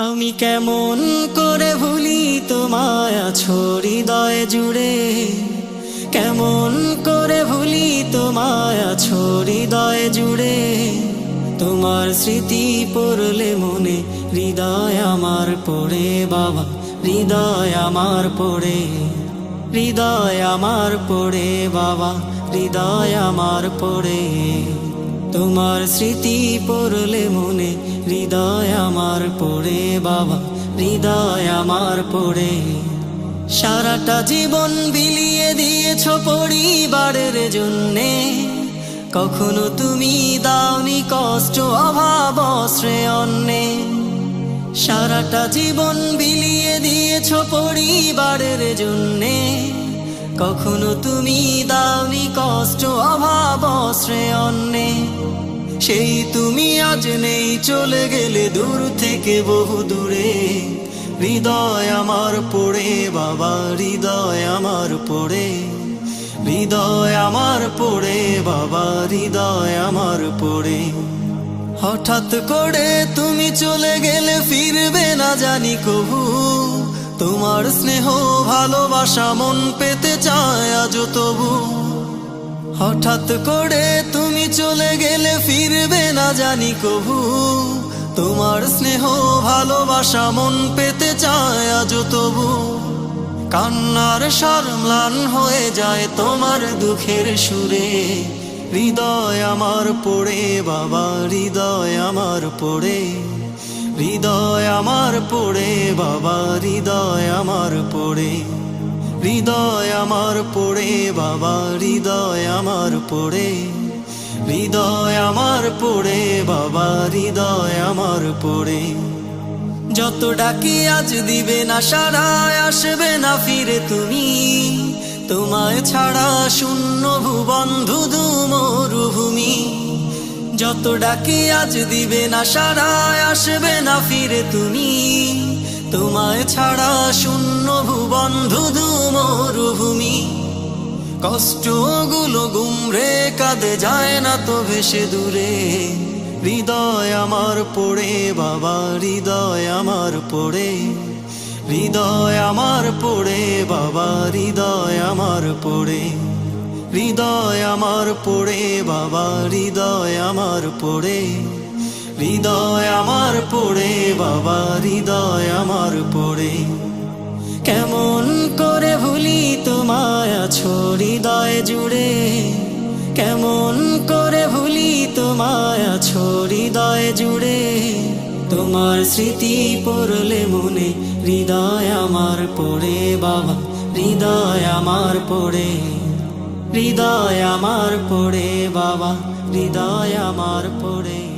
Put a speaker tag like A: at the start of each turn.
A: আমি কেমন করে ভুলি তোমায় আছো হৃদয়ে জুড়ে? কেমন করে ভুলি তোমায় আছো হৃদয়ে জুড়ে? তোমার স্মৃতি পড়লে মনে হৃদয় আমার পড়ে বাবা, হৃদয় আমার পড়ে। হৃদয় আমার পড়ে বাবা, হৃদয় আমার পড়ে। তোমার স্মৃতি পড়লে মনে, হৃদয় আমার পড়ে বাবা, হৃদয় আমার পড়ে। সারাটা জীবন বিলিয়ে দিয়েছ পরিবারের জন্যে। কখনো তুমি দাওনি কষ্ট, অভাব অন্যে। সারাটা জীবন বিলিয়ে দিয়েছ পরিবারের জন্যে। কখনো তুমি দাওনি কষ্ট, অভাব শ্রেয় সেই তুমি আজ নেই, চলে গেলে দূর থেকে বহু দূরে। হৃদয় আমার পড়ে, বাবা, হৃদয় আমার পড়ে। হৃদয় আমার পড়ে, বাবা, হৃদয় আমার পড়ে। হঠাৎ করে তুমি চলে গেলে ফিরবে না জানি কবু। তোমার স্নেহ, ভালোবাসা মন পেতে চায় আজ তবু। হঠাৎ করে তুমি চলে ফিরবে না জানি কবু। তোমার স্নেহ, ভালোবাসা মন পেতে চায় আজ তবু। কান্নার শর্মলান হয়ে যায় তোমার দুঃখের সুরে। হৃদয় আমার পড়ে, বাবা, হৃদয় আমার পড়ে। হৃদয় আমার পড়ে, বাবা, হৃদয় আমার পড়ে। হৃদয় আমার পড়ে, বাবা, হৃদয় আমার পড়ে। হৃদয় আমার পড়ে, বাবা, হৃদয় আমার পড়ে। যত ডাকি আজ দিবে না সারায় আসবে না ফিরে তুমি। তোমায় ছাড়া শূন্য ভুবন ধুধু মরুভূমি। যত ডাকি আজ দিবে না সারায় আসবে না ফিরে তুমি। তোমায় ছাড়া শূন্য ভুবন ধুধু মরুভূমি কষ্টগুলো গুমরে কাঁদে যায় না তো ভেসে দূরে। হৃদয় আমার পড়ে, বাবা, হৃদয় আমার পড়ে। হৃদয় আমার পড়ে, বাবা, হৃদয় আমার পড়ে। হৃদয় আমার পড়ে, বাবা, হৃদয় আমার পড়ে। হৃদয় আমার পড়ে, বাবা, হৃদয় আমার পড়ে। কেমন করে ভুলি আছো হৃদয় জুড়ে কেমন করে ভুলি তোমায় আছো হৃদয় জুড়ে? তোমার স্মৃতি পড়লে মনে হৃদয় আমার পড়ে বাবা, হৃদয় আমার পড়ে। হৃদয় আমার পড়ে বাবা, হৃদয় আমার পড়ে।